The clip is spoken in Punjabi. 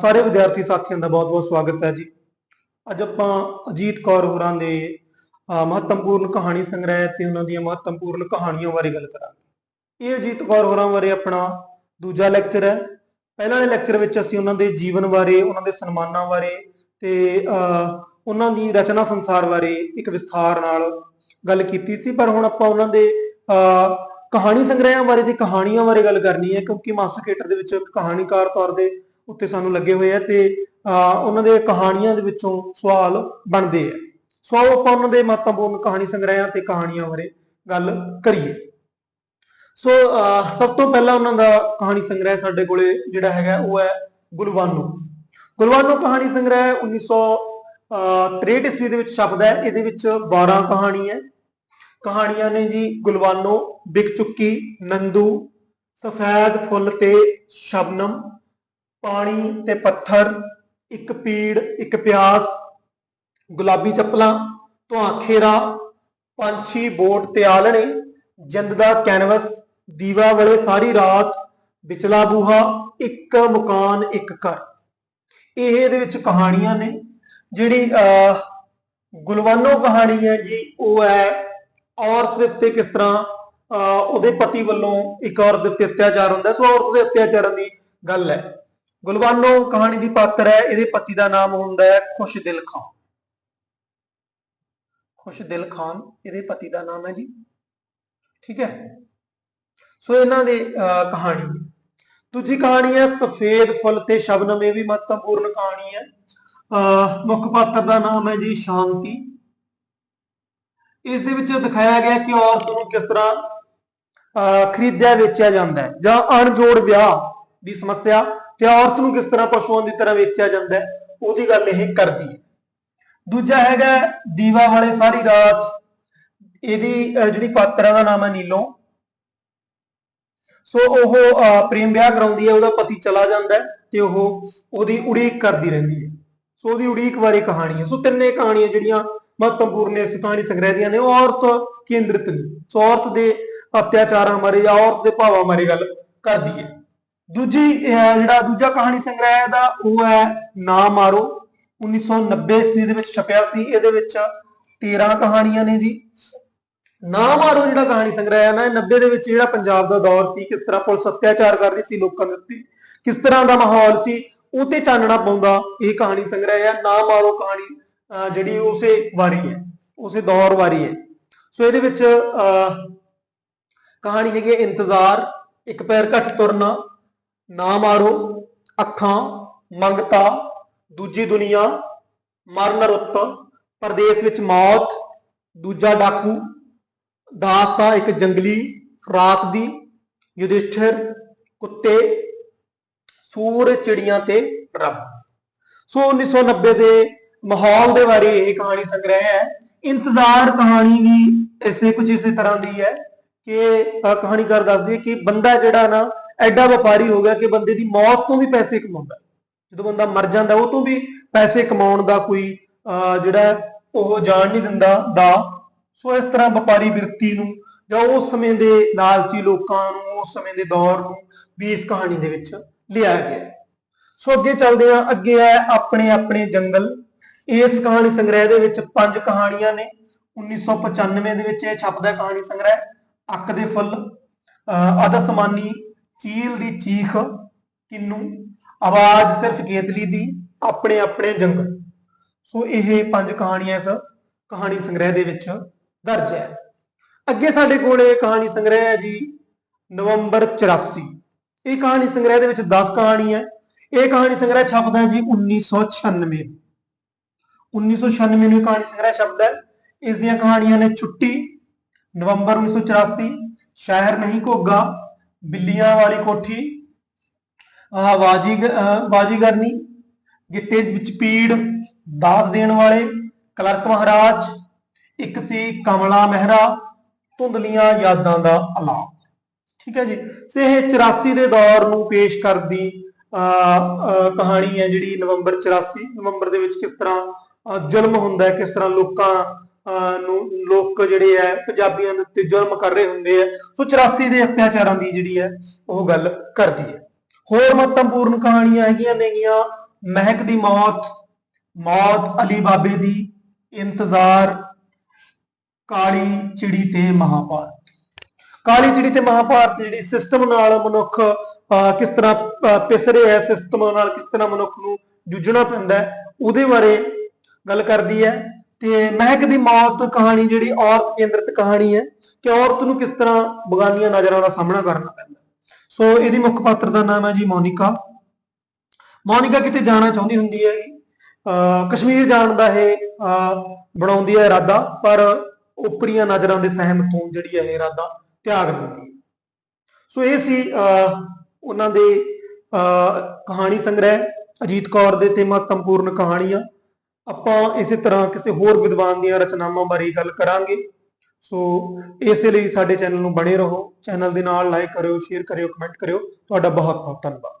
ਸਾਰੇ ਵਿਦਿਆਰਥੀ ਸਾਥੀਆਂ ਦਾ ਬਹੁਤ-ਬਹੁਤ ਸਵਾਗਤ ਹੈ ਜੀ। ਅੱਜ ਆਪਾਂ ਅਜੀਤ ਕੌਰ ਹੋਰਾਂ ਦੇ ਮਹੱਤਵਪੂਰਨ ਕਹਾਣੀ ਸੰਗ੍ਰਹਿ ਤੇ ਉਹਨਾਂ ਦੀਆਂ ਮਹੱਤਵਪੂਰਨ ਕਹਾਣੀਆਂ ਬਾਰੇ ਗੱਲ ਕਰਾਂਗੇ। ਇਹ ਅਜੀਤ ਕੌਰ ਹੋਰਾਂ ਬਾਰੇ ਆਪਣਾ ਦੂਜਾ ਲੈਕਚਰ ਹੈ। ਪਹਿਲਾਂ ਦੇ ਲੈਕਚਰ ਵਿੱਚ ਅਸੀਂ ਉਹਨਾਂ ਦੇ ਜੀਵਨ ਬਾਰੇ, ਉਹਨਾਂ ਦੇ ਸਨਮਾਨਾਂ ਬਾਰੇ ਤੇ ਉਹਨਾਂ ਦੀ ਰਚਨਾ ਸੰਸਾਰ ਬਾਰੇ ਇੱਕ ਵਿਸਥਾਰ ਨਾਲ ਗੱਲ ਕੀਤੀ ਸੀ। ਪਰ ਹੁਣ ਆਪਾਂ ਉਹਨਾਂ ਦੇ, ਅਹ ਕਹਾਣੀ ਸੰਗ੍ਰਹਿਆਂ ਬਾਰੇ ਤੇ ਕਹਾਣੀਆਂ ਬਾਰੇ ਗੱਲ ਕਰਨੀ ਹੈ। ਕਿਉਂਕਿ ਮਾਸਟਰ ਕੇਟਰ ਦੇ ਵਿੱਚ ਇੱਕ ਕਹਾਣੀਕਾਰ ਤੌਰ ਦੇ ਉੱਤੇ ਸਾਨੂੰ ਲੱਗੇ ਹੋਏ ਆ ਤੇ, ਅਹ, ਉਹਨਾਂ ਦੇ ਕਹਾਣੀਆਂ ਦੇ ਵਿੱਚੋਂ ਸਵਾਲ ਬਣਦੇ ਆ। ਸੋ ਆਓ ਆਪਾਂ ਉਹਨਾਂ ਦੇ ਮਹੱਤਵਪੂਰਨ ਕਹਾਣੀ ਸੰਗ੍ਰਹਿਆਂ ਤੇ ਕਹਾਣੀਆਂ ਬਾਰੇ ਗੱਲ ਕਰੀਏ। ਸੋ, ਅਹ, ਸਭ ਤੋਂ ਪਹਿਲਾਂ ਉਹਨਾਂ ਦਾ ਕਹਾਣੀ ਸੰਗ੍ਰਹਿ ਸਾਡੇ ਕੋਲੇ ਜਿਹੜਾ ਹੈਗਾ ਉਹ ਹੈ ਗੁਲਵਾਨੋ। ਗੁਲਵਾਨੋ ਕਹਾਣੀ ਸੰਗ੍ਰਹਿ 1963 ਈਸਵੀ ਦੇ ਵਿੱਚ ਛਪਦਾ ਹੈ। ਇਹਦੇ ਵਿੱਚ 12 ਕਹਾਣੀ ਹੈ। ਕਹਾਣੀਆਂ ਨੇ ਜੀ ਗੁਲਵਾਨੋ ਬਿਕ ਚੁੱਕੀ, ਨੰਦੂ, ਸਫੈਦ ਫੁੱਲ ਤੇ ਸ਼ਬਨਮ ਪਾਣੀ ਤੇ ਪੱਥਰ, ਇੱਕ ਪੀੜ, ਇੱਕ ਪਿਆਸ, ਗੁਲਾਬੀ ਚੱਪਲਾਂ ਧੁਆਂਖੇਰਾ ਪੰਛੀ ਬੋਟ ਤੇ ਆਲਣੇ ਜਿੰਦ ਦਾ ਕੈਨਵਸ, ਦੀਵਾ ਵਾਲੇ ਸਾਰੀ ਰਾਤ, ਵਿਚਲਾ ਬੂਹਾ, ਇੱਕ ਮਕਾਨ, ਇੱਕ ਘਰ। ਇਹ ਇਹਦੇ ਵਿੱਚ ਕਹਾਣੀਆਂ ਨੇ, ਜਿਹੜੀ, ਅਹ, ਗੁਲਵਾਨੋ ਕਹਾਣੀ ਹੈ ਜੀ, ਉਹ ਹੈ ਔਰਤ ਦੇ ਉੱਤੇ ਕਿਸ ਤਰ੍ਹਾਂ, ਅਹ, ਉਹਦੇ ਪਤੀ ਵੱਲੋਂ ਇੱਕ ਔਰਤ ਦੇ ਉੱਤੇ ਅਤਿਆਚਾਰ ਹੁੰਦਾ, ਸੋ ਔਰਤ ਦੇ ਅਤਿਆਚਾਰਾਂ ਦੀ ਗੱਲ ਹੈ। ਗੁਲਵਾਨੋ ਕਹਾਣੀ ਦੀ ਪਾਤਰ ਹੈ ਇਹਦੇ ਪਤੀ ਦਾ ਨਾਮ ਹੁੰਦਾ ਹੈ ਖੁਸ਼ਦਿਲ ਖਾਨ। ਖੁਸ਼ਦਿਲ ਖਾਨ ਇਹਦੇ ਪਤੀ ਦਾ ਨਾਮ ਹੈ ਜੀ। ਠੀਕ ਹੈ? ਸੋ ਇਹਨਾਂ ਦੇ ਅਹ, ਕਹਾਣੀ। ਦੂਜੀ ਕਹਾਣੀ ਹੈ ਸਫੇਦ ਫੁੱਲ ਤੇ ਸ਼ਬਨਮ ਇਹ ਵੀ ਮਹੱਤਵਪੂਰਨ ਕਹਾਣੀ ਹੈ। ਅਹ, ਮੁੱਖ ਪਾਤਰ ਦਾ ਨਾਮ ਹੈ ਜੀ ਸ਼ਾਂਤੀ। ਇਸ ਦੇ ਵਿੱਚ ਦਿਖਾਇਆ ਗਿਆ ਕਿ ਔਰਤ ਨੂੰ ਕਿਸ ਤਰ੍ਹਾਂ ਅਹ, ਖਰੀਦਿਆ ਵੇਚਿਆ ਜਾਂਦਾ ਹੈ ਜਾਂ ਅਣਜੋੜ ਵਿਆਹ ਦੀ ਸਮੱਸਿਆ ਤੇ ਔਰਤ ਨੂੰ ਕਿਸ ਤਰ੍ਹਾਂ ਪਸ਼ੂਆਂ ਦੀ ਤਰ੍ਹਾਂ ਵੇਚਿਆ ਜਾਂਦਾ ਹੈ, ਉਹਦੀ ਗੱਲ ਇਹ ਕਰਦੀ ਹੈ। ਦੂਜਾ ਹੈਗਾ ਦੀਵਾ ਵਾਲੇ ਸਾਰੀ ਰਾਤ ਇਹਦੀ ਜਿਹੜੀ ਪਾਤਰਾ ਦਾ ਨਾਮ ਹੈ ਨੀਲੋ। ਸੋ ਉਹ ਪ੍ਰੇਮ ਵਿਆਹ ਕਰਾਉਂਦੀ ਹੈ, ਉਹਦਾ ਪਤੀ ਚਲਾ ਜਾਂਦਾ ਹੈ ਤੇ ਉਹ ਉਹਦੀ ਉਡੀਕ ਕਰਦੀ ਰਹਿੰਦੀ ਹੈ। ਸੋ ਉਹਦੀ ਉਡੀਕ ਬਾਰੇ ਕਹਾਣੀ ਹੈ। ਸੋ ਤਿੰਨੇ ਕਹਾਣੀਆਂ ਜਿਹੜੀਆਂ ਮਹੱਤਵਪੂਰਨ ਇਸ ਕਹਾਣੀ ਸੰਗ੍ਰਹਿ ਦੀਆਂ ਨੇ, ਉਹ ਔਰਤ ਕੇਂਦਰਿਤ ਨੇ। ਸੋ ਔਰਤ ਦੇ ਅਤਿਆਚਾਰਾਂ ਬਾਰੇ ਜਾਂ ਔਰਤ ਦੇ ਭਾਵਾਂ ਬਾਰੇ ਗੱਲ ਕਰਦੀ ਹੈ। ਦੂਜੀ ਅਹ, ਜਿਹੜਾ ਦੂਜਾ ਕਹਾਣੀ ਸੰਗ੍ਰਹਿ ਦਾ ਉਹ ਹੈ ਨਾ ਮਾਰੋ। 1990 ਈਸਵੀ ਦੇ ਵਿੱਚ ਛਪਿਆ ਸੀ ਇਹਦੇ ਵਿੱਚ 13 ਕਹਾਣੀਆਂ ਨੇ ਜੀ। ਨਾ ਮਾਰੋ ਜਿਹੜਾ ਕਹਾਣੀ ਸੰਗ੍ਰਹਿ ਹੈ ਨਾ 90 ਦੇ ਵਿੱਚ ਜਿਹੜਾ ਪੰਜਾਬ ਦਾ ਦੌਰ ਸੀ ਕਿਸ ਤਰ੍ਹਾਂ ਪੁਲਿਸ ਅਤਿਆਚਾਰ ਕਰ ਰਹੀ ਸੀ ਲੋਕਾਂ ਦੇ ਉੱਤੇ ਕਿਸ ਤਰ੍ਹਾਂ ਦਾ ਮਾਹੌਲ ਸੀ ਉਹ ਤੇ ਚਾਨਣਾ ਪਾਉਂਦਾ ਇਹ ਕਹਾਣੀ ਸੰਗ੍ਰਹਿ ਹੈ। ਨਾ ਮਾਰੋ ਕਹਾਣੀ ਅਹ, ਜਿਹੜੀ ਉਸੇ ਵਾਰੀ ਹੈ ਉਸੇ ਦੌਰ ਵਾਰੀ ਹੈ। ਸੋ ਇਹਦੇ ਵਿੱਚ ਅਹ, ਕਹਾਣੀ ਹੈਗੀ ਹੈ ਇੰਤਜ਼ਾਰ ਇੱਕ ਪੈਰ ਘੱਟ ਤੁਰਨਾ ਨਾ ਮਾਰੋ, ਅੱਖਾਂ ਮੰਗਤਾ, ਦੂਜੀ ਦੁਨੀਆ ਮਰਨ ਰੁੱਤ, ਪਰਦੇਸ ਵਿੱਚ ਮੌਤ, ਦੂਜਾ ਡਾਕੂ ਦਾਸਤਾ ਇੱਕ ਜੰਗਲੀ, ਰਾਤ ਦੀ ਯੁਧਿਸ਼ਠਿਰ, ਕੁੱਤੇ, ਸੂਰ ਚਿੜੀਆਂ ਤੇ ਰੱਬ। ਸੋ 1990 ਦੇ ਮਾਹੌਲ ਦੇ ਬਾਰੇ ਇਹ ਕਹਾਣੀ ਸੰਗ੍ਰਹਿ ਹੈ। ਇੰਤਜ਼ਾਰ ਕਹਾਣੀ ਵੀ ਇਸੇ ਕੁਝ ਇਸੇ ਤਰ੍ਹਾਂ ਦੀ ਹੈ ਕਿ ਕਹਾਣੀਕਾਰ ਦੱਸਦੀ ਹੈ ਕਿ ਬੰਦਾ ਜਿਹੜਾ ਨਾ ਐਡਾ ਵਪਾਰੀ ਹੋ ਗਿਆ ਕਿ ਬੰਦੇ ਦੀ ਮੌਤ ਤੋਂ ਵੀ ਪੈਸੇ ਕਮਾਉਂਦਾ ਜਦੋਂ ਬੰਦਾ ਮਰ ਜਾਂਦਾ, ਉਹ ਤੋਂ ਵੀ ਪੈਸੇ ਕਮਾਉਣ ਦਾ ਕੋਈ, ਅਹ, ਜਿਹੜਾ ਉਹ ਜਾਣ ਨਹੀਂ ਦਿੰਦਾ, ਦਾ। ਸੋ ਇਸ ਤਰ੍ਹਾਂ ਵਪਾਰੀ ਵਿਰਤੀ ਨੂੰ, ਜਾਂ ਉਸ ਸਮੇਂ ਦੇ ਲਾਲਚੀ ਲੋਕਾਂ ਨੂੰ, ਉਸ ਸਮੇਂ ਦੇ ਦੌਰ ਨੂੰ ਵੀ ਇਸ ਕਹਾਣੀ ਦੇ ਵਿੱਚ ਲਿਆ ਗਿਆ ਸੋ ਅੱਗੇ ਚੱਲਦੇ ਹਾਂ। ਅੱਗੇ ਹੈ ਆਪਣੇ ਆਪਣੇ ਜੰਗਲ। ਇਸ ਕਹਾਣੀ ਸੰਗ੍ਰਹਿ ਦੇ ਵਿੱਚ ਪੰਜ ਕਹਾਣੀਆਂ ਨੇ। 1995 ਦੇ ਵਿੱਚ ਇਹ ਛਪਦਾ ਕਹਾਣੀ ਸੰਗ੍ਰਹਿ। ਅੱਕ ਦੇ ਫੁੱਲ। ਅਹ ਅਦਸਮਾਨੀ ਚੀਲ ਦੀ ਚੀਖ ਕਿੰਨੂ, ਆਵਾਜ਼ ਸਿਰਫ ਗੇਤਲੀ ਦੀ, ਆਪਣੇ ਆਪਣੇ ਜੰਗਲ ਸੋ ਇਹ ਪੰਜ ਕਹਾਣੀਆਂ ਇਸ ਕਹਾਣੀ ਸੰਗ੍ਰਹਿ ਦੇ ਵਿੱਚ ਦਰਜ ਹੈ। ਅੱਗੇ ਸਾਡੇ ਕੋਲ ਕਹਾਣੀ ਸੰਗ੍ਰਹਿ ਹੈ ਜੀ, ਨਵੰਬਰ 84 ਇਹ ਕਹਾਣੀ ਸੰਗ੍ਰਹਿ ਦੇ ਵਿੱਚ 10 ਕਹਾਣੀ ਹੈ। ਇਹ ਕਹਾਣੀ ਸੰਗ੍ਰਹਿ ਛਪਦਾ ਹੈ ਜੀ 1996 1996 ਨੂੰ ਇਹ ਕਹਾਣੀ ਸੰਗ੍ਰਹਿ ਛਪਦਾ ਹੈ। ਇਸ ਦੀਆਂ ਕਹਾਣੀਆਂ ਨੇ ਛੁੱਟੀ, ਨਵੰਬਰ 1984 ਸ਼ਹਿਰ ਨਹੀਂ ਘੋਗਾ ਬਿੱਲੀਆਂ ਵਾਲੀ ਕੋਠੀ ਆਹ ਬਾਜੀ ਬਾਜੀਗਰਨੀ ਗਿੱਟੇ ਵਿੱਚ ਪੀੜ ਦਾਸ ਦੇਣ ਵਾਲੇ ਕਲਰਕ ਮਹਾਰਾਜ ਇੱਕ ਸੀ ਕਮਲਾ ਮਹਿਰਾ ਧੁੰਦਲੀਆਂ ਯਾਦਾਂ ਦਾ ਆਲਾਪ ਠੀਕ ਹੈ ਜੀ? ਸੇ ਇਹ 84 ਦੇ ਦੌਰ ਨੂੰ ਪੇਸ਼ ਕਰਦੀ ਅਹ, ਕਹਾਣੀ ਹੈ ਜਿਹੜੀ ਨਵੰਬਰ 84 ਨਵੰਬਰ ਦੇ ਵਿੱਚ ਕਿਸ ਤਰ੍ਹਾਂ ਜ਼ੁਲਮ ਹੁੰਦਾ ਹੈ ਕਿਸ ਤਰ੍ਹਾਂ ਲੋਕਾਂ ਨੂੰ ਲੋਕ ਜਿਹੜੇ ਹੈ ਪੰਜਾਬੀਆਂ ਦੇ ਉੱਤੇ ਜ਼ੁਲਮ ਕਰ ਰਹੇ ਹੁੰਦੇ ਆ ਸੋ 84 ਦੇ ਅਤਿਆਚਾਰਾਂ ਦੀ ਜਿਹੜੀ ਹੈ ਉਹ ਗੱਲ ਕਰਦੀ ਹੈ। ਹੋਰ ਮਹੱਤਵਪੂਰਨ ਕਹਾਣੀਆਂ ਹੈਗੀਆਂ ਨੇਗੀਆਂ ਮਹਿਕ ਦੀ ਮੌਤ ਮੌਤ ਅਲੀ ਬਾਬੇ ਦੀ ਇੰਤਜ਼ਾਰ ਕਾਲੀ ਚਿੜੀ ਤੇ ਮਹਾਭਾਰਤ। ਕਾਲੀ ਚਿੜੀ ਤੇ ਮਹਾਭਾਰਤ ਜਿਹੜੀ ਸਿਸਟਮ ਨਾਲ ਮਨੁੱਖ ਅਹ, ਕਿਸ ਤਰ੍ਹਾਂ ਪਿਸ ਰਿਹਾ ਹੈ ਸਿਸਟਮ ਨਾਲ ਕਿਸ ਤਰ੍ਹਾਂ ਮਨੁੱਖ ਨੂੰ ਜੂਝਣਾ ਪੈਂਦਾ ਹੈ ਉਹਦੇ ਬਾਰੇ ਗੱਲ ਕਰਦੀ ਹੈ। ਤੇ ਮਹਿਕ ਦੀ ਮੌਤ ਕਹਾਣੀ ਜਿਹੜੀ ਔਰਤ ਕੇਂਦਰਿਤ ਕਹਾਣੀ ਹੈ ਕਿ ਔਰਤ ਨੂੰ ਕਿਸ ਤਰ੍ਹਾਂ ਬਗਾਨੀਆਂ ਨਜ਼ਰਾਂ ਦਾ ਸਾਹਮਣਾ ਕਰਨਾ ਪੈਂਦਾ ਸੋ ਇਹਦੀ ਮੁੱਖ ਪਾਤਰ ਦਾ ਨਾਮ ਹੈ ਜੀ ਮੋਨਿਕਾ। ਮੋਨਿਕਾ ਕਿਤੇ ਜਾਣਾ ਚਾਹੁੰਦੀ ਹੁੰਦੀ ਹੈ ਕਸ਼ਮੀਰ ਜਾਣ ਦਾ ਇਹ ਬਣਾਉਂਦੀ ਹੈ ਇਰਾਦਾ ਪਰ ਉਪਰੀਆਂ ਨਜ਼ਰਾਂ ਦੇ ਸਹਿਮ ਤੋਂ ਜਿਹੜੀ ਹੈ ਇਹ ਇਰਾਦਾ ਤਿਆਗ ਦਿੰਦੀ ਹੈ। ਸੋ ਇਹ ਸੀ ਅਹ, ਉਹਨਾਂ ਦੇ ਅਹ, ਕਹਾਣੀ ਸੰਗ੍ਰਹਿ ਅਜੀਤ ਕੌਰ ਦੇ ਤੇ ਮਹੱਤਵਪੂਰਨ ਕਹਾਣੀਆਂ। ਆਪਾਂ ਇਸੇ ਤਰ੍ਹਾਂ ਕਿਸੇ ਹੋਰ ਵਿਦਵਾਨ ਦੀਆਂ ਰਚਨਾਵਾਂ ਬਾਰੇ ਗੱਲ ਕਰਾਂਗੇ। ਸੋ ਇਸੇ ਲਈ ਸਾਡੇ ਚੈਨਲ ਨੂੰ ਬਣੇ ਰਹੋ। ਚੈਨਲ ਦੇ ਨਾਲ ਲਾਈਕ ਕਰਿਓ ਸ਼ੇਅਰ ਕਰਿਓ ਕਮੈਂਟ ਕਰਿਓ। ਤੁਹਾਡਾ ਬਹੁਤ ਬਹੁਤ ਧੰਨਵਾਦ।